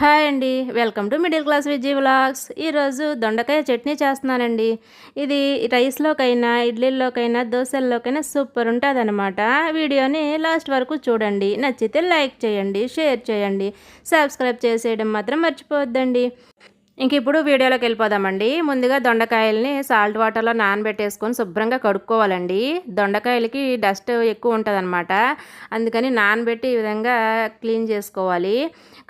Hi అండి. Welcome to middle class Vijay vlogs. ఈరోజు దొండకాయ చట్నీ చేస్తున్నానండి. ఇది రైస్లోకైనా ఇడ్లీలోకైనా దోశల్లోకైనా సూపర్ ఉంటుంది అనమాట వీడియోని లాస్ట్ వరకు చూడండి. నచ్చితే లైక్ చేయండి షేర్ చేయండి. సబ్స్క్రైబ్ చేసేయడం మాత్రం మర్చిపోవద్దండి. ఇంక ఇప్పుడు వీడియోలోకి వెళ్ళిపోదామండి. ముందుగా దొండకాయల్ని సాల్ట్ వాటర్లో నానబెట్టేసుకొని శుభ్రంగా కడుక్కోవాలండి. దొండకాయలకి డస్ట్ ఎక్కువ ఉంటుంది అనమాట అందుకని నానబెట్టి ఈ విధంగా క్లీన్ చేసుకోవాలి.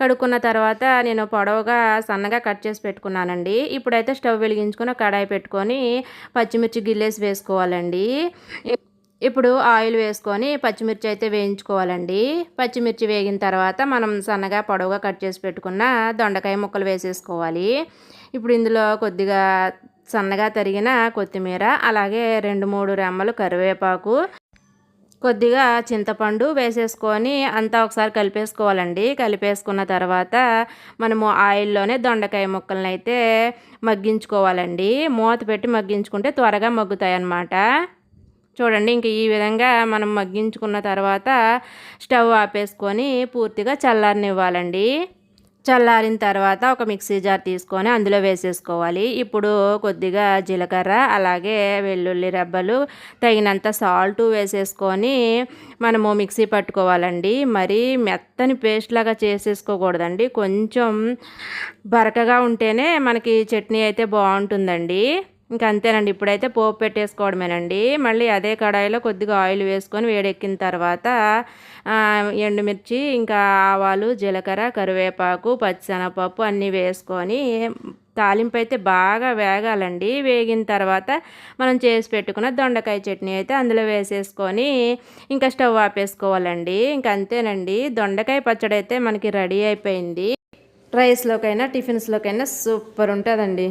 కడుక్కున్న తర్వాత నేను పొడవుగా సన్నగా కట్ చేసి పెట్టుకున్నానండి. ఇప్పుడైతే స్టవ్ వెలిగించుకొని కడాయి పెట్టుకొని పచ్చిమిర్చి గిల్లేసి వేసుకోవాలండి. ఇప్పుడు ఆయిల్ వేసుకొని పచ్చిమిర్చి అయితే వేయించుకోవాలండి. పచ్చిమిర్చి వేగిన తర్వాత మనం సన్నగా పొడవుగా కట్ చేసి పెట్టుకున్న దొండకాయ ముక్కలు వేసేసుకోవాలి. ఇప్పుడు ఇందులో కొద్దిగా సన్నగా తరిగిన కొత్తిమీర అలాగే రెండు మూడు రెమ్మలు కరివేపాకు కొద్దిగా చింతపండు వేసేసుకొని అంతా ఒకసారి కలిపేసుకోవాలండి. కలిపేసుకున్న తర్వాత మనము ఆయిల్లోనే దొండకాయ ముక్కలను అయితే మగ్గించుకోవాలండి. మూత పెట్టి మగ్గించుకుంటే త్వరగా మగ్గుతాయి అన్నమాట చూడండి ఇంక ఈ విధంగా మనం మగ్గించుకున్న తర్వాత స్టవ్ ఆపేసుకొని పూర్తిగా చల్లారనివ్వాలండి. చల్లారిన తర్వాత ఒక మిక్సీ జార్ తీసుకొని అందులో వేసేసుకోవాలి. ఇప్పుడు కొద్దిగా జీలకర్ర అలాగే వెల్లుల్లి రెబ్బలు తగినంత సాల్ట్ వేసేసుకొని మనము మిక్సీ పట్టుకోవాలండి. మరి మెత్తని పేస్ట్ లాగా చేసేసుకోకూడదండి. కొంచెం బరకగా ఉంటేనే మనకి చట్నీ అయితే బాగుంటుందండి. ఇంకా అంతేనండి. ఇప్పుడైతే పోపు పెట్టేసుకోవడమేనండి. మళ్ళీ అదే కడాయిలో కొద్దిగా ఆయిల్ వేసుకొని వేడెక్కిన తర్వాత ఎండుమిర్చి ఇంకా ఆవాలు జీలకర్ర కరివేపాకు పచ్చిశనగపప్పు అన్నీ వేసుకొని తాలింపు అయితే బాగా వేగాలండి. వేగిన తర్వాత మనం చేసి పెట్టుకున్న దొండకాయ చట్నీ అయితే అందులో వేసేసుకొని ఇంకా స్టవ్ ఆపేసుకోవాలండి. ఇంకా అంతేనండి. దొండకాయ పచ్చడి అయితే మనకి రెడీ అయిపోయింది. రైస్లోకైనా టిఫిన్స్లోకైనా సూపర్ ఉంటుందండి.